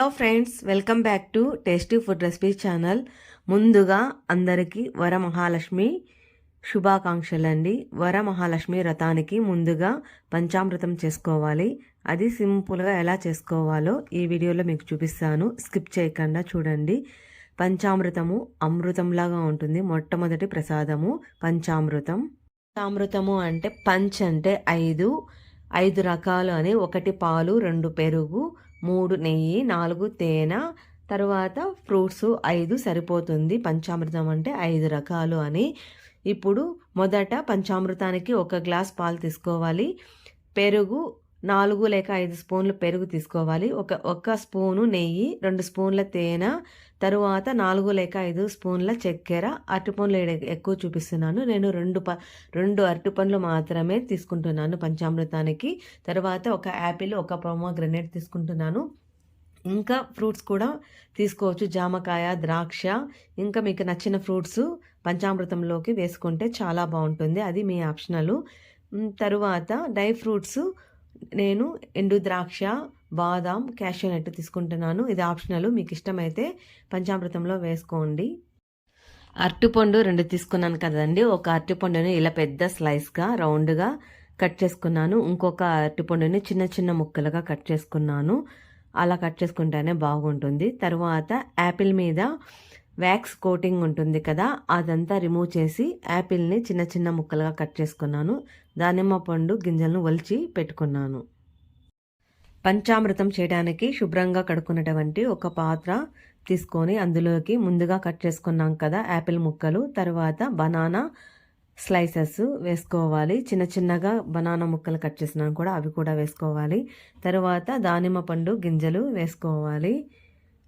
Hello friends welcome back to tasty food recipe channel ముందుగా అందరికీ వరమహాలక్ష్మి శుభాకాంక్షలు అండి వరమహాలక్ష్మి వ్రతానికి ముందుగా పంచామృతం చేసుకోవాలి. అది సింపుల్గా ఎలా చేసుకోవాలో ఈ వీడియోలో మీకు చూపిస్తాను. స్కిప్ చేయకుండా చూడండి. పంచామృతము అమృతంలాగా ఉంటుంది. మొట్టమొదటి ప్రసాదము పంచామృతం. పంచామృతము అంటే పంచ్ అంటే ఐదు. ఐదు రకాలు అని ఒకటి పాలు రెండు పెరుగు మూడు నెయ్యి నాలుగు తేనె తర్వాత ఫ్రూట్స్ ఐదు సరిపోతుంది. పంచామృతం అంటే ఐదు రకాలు అని. ఇప్పుడు మొదట పంచామృతానికి ఒక గ్లాస్ పాలు తీసుకోవాలి. పెరుగు నాలుగు లేక ఐదు స్పూన్లు పెరుగు తీసుకోవాలి. ఒక ఒక స్పూను నెయ్యి రెండు స్పూన్ల తేనె తరువాత నాలుగు లేక ఐదు స్పూన్ల చక్కెర. అరటిపండ్లు ఎక్కువ చూపిస్తున్నాను. నేను రెండు ప రెండు అరటిపండ్లు మాత్రమే తీసుకుంటున్నాను పంచామృతానికి. తర్వాత ఒక యాపిల్ ఒక గ్రెనేట్ తీసుకుంటున్నాను. ఇంకా ఫ్రూట్స్ కూడా తీసుకోవచ్చు. జామకాయ ద్రాక్ష ఇంకా మీకు నచ్చిన ఫ్రూట్స్ పంచామృతంలోకి వేసుకుంటే చాలా బాగుంటుంది. అది మీ ఆప్షనల్. తరువాత డ్రై ఫ్రూట్స్ నేను ఎండు ద్రాక్ష బాదాం క్యాషియో నట్టు తీసుకుంటున్నాను. ఇది ఆప్షనల్. మీకు ఇష్టమైతే పంచామృతంలో వేసుకోండి. అరటిపండు రెండు తీసుకున్నాను కదండి. ఒక అరటిపండుని ఇలా పెద్ద స్లైస్గా రౌండ్గా కట్ చేసుకున్నాను. ఇంకొక అరటిపండుని చిన్న చిన్న ముక్కలుగా కట్ చేసుకున్నాను. అలా కట్ చేసుకుంటేనే బాగుంటుంది. తర్వాత యాపిల్ మీద వ్యాక్స్ కోటింగ్ ఉంటుంది కదా అదంతా రిమూవ్ చేసి యాపిల్ని చిన్న చిన్న ముక్కలుగా కట్ చేసుకున్నాను. దానిమ్మ పండు గింజలను ఒలిచి పెట్టుకున్నాను. పంచామృతం చేయడానికి శుభ్రంగా కడుక్కున్నటువంటి ఒక పాత్ర తీసుకొని అందులోకి ముందుగా కట్ చేసుకున్నాం కదా యాపిల్ ముక్కలు. తర్వాత బనానా స్లైసెస్ వేసుకోవాలి. చిన్న చిన్నగా బనానా ముక్కలు కట్ చేసినాను కూడా అవి కూడా వేసుకోవాలి. తర్వాత దానిమ్మ పండు గింజలు వేసుకోవాలి.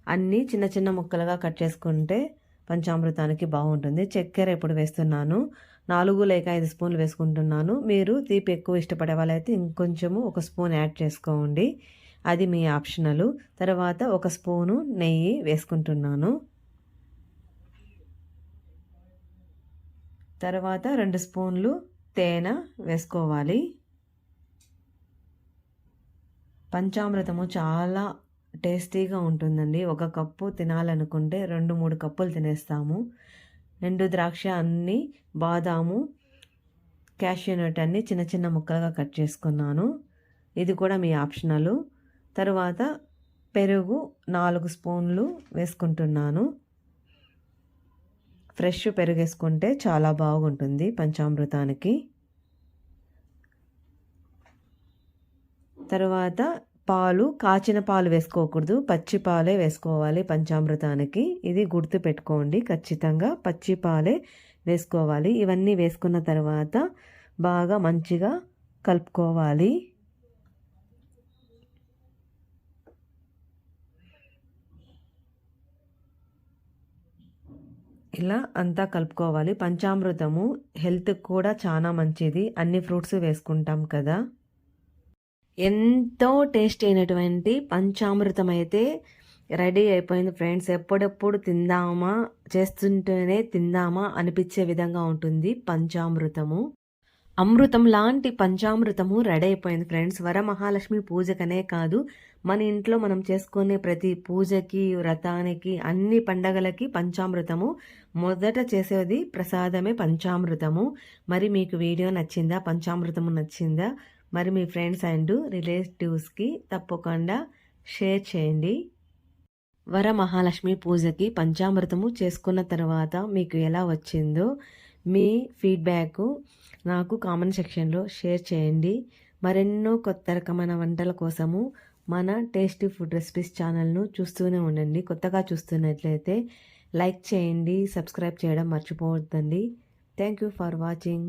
అన్నీ చిన్న చిన్న ముక్కలుగా కట్ చేసుకుంటే పంచామృతానికి బాగుంటుంది. చక్కెర ఎప్పుడు వేస్తున్నాను. నాలుగు లేక ఐదు స్పూన్లు వేసుకుంటున్నాను. మీరు తీపి ఎక్కువ ఇష్టపడే వాళ్ళైతే ఇంకొంచెము ఒక స్పూన్ యాడ్ చేసుకోండి. అది మీ ఆప్షనల్. తర్వాత ఒక స్పూను నెయ్యి వేసుకుంటున్నాను. తర్వాత రెండు స్పూన్లు తేనె వేసుకోవాలి. పంచామృతము చాలా టేస్టీగా ఉంటుందండి. ఒక కప్పు తినాలనుకుంటే రెండు మూడు కప్పులు తినేస్తాము. ఎండు ద్రాక్ష అన్ని బాదాము క్యాషియూ నట్ అన్ని చిన్న చిన్న ముక్కలుగా కట్ చేసుకున్నాను. ఇది కూడా మీ ఆప్షనల్. తర్వాత పెరుగు నాలుగు స్పూన్లు వేసుకుంటున్నాను. ఫ్రెష్ పెరుగు వేసుకుంటే చాలా బాగుంటుంది పంచామృతానికి. తర్వాత పాలు కాచిన పాలు వేసుకోకూడదు. పచ్చి పాలే వేసుకోవాలి పంచామృతానికి. ఇది గుర్తు పెట్టుకోండి. ఖచ్చితంగా పచ్చి పాలే వేసుకోవాలి. ఇవన్నీ వేసుకున్న తర్వాత బాగా మంచిగా కలుపుకోవాలి. ఇలా అంతా కలుపుకోవాలి. పంచామృతము హెల్త్కి కూడా చాలా మంచిది. అన్ని ఫ్రూట్స్ వేసుకుంటాం కదా. ఎంతో టేస్ట్ అయినటువంటి పంచామృతం అయితే రెడీ అయిపోయింది ఫ్రెండ్స్. ఎప్పుడెప్పుడు తిందామా చేస్తుంటేనే తిందామా అనిపించే విధంగా ఉంటుంది పంచామృతము. అమృతం లాంటి పంచామృతము రెడీ అయిపోయింది ఫ్రెండ్స్. వరమహాలక్ష్మి పూజకనే కాదు మన ఇంట్లో మనం చేసుకునే ప్రతి పూజకి వ్రతానికి అన్ని పండగలకి పంచామృతము. మొదట చేసేది ప్రసాదమే పంచామృతము. మరి మీకు వీడియో నచ్చిందా పంచామృతము నచ్చిందా? మరి మీ ఫ్రెండ్స్ అండ్ రిలేటివ్స్కి తప్పకుండా షేర్ చేయండి. వరమహాలక్ష్మి పూజకి పంచామృతము చేసుకున్న తర్వాత మీకు ఎలా వచ్చిందో మీ ఫీడ్బ్యాక్ నాకు కామెంట్ సెక్షన్లో షేర్ చేయండి. మరెన్నో కొత్త రకమైన వంటల కోసము మన టేస్టీ ఫుడ్ రెసిపీస్ ఛానల్ను చూస్తూనే ఉండండి. కొత్తగా చూస్తున్నట్లయితే లైక్ చేయండి సబ్స్క్రైబ్ చేయడం మర్చిపోవద్దండి. Thank you for watching.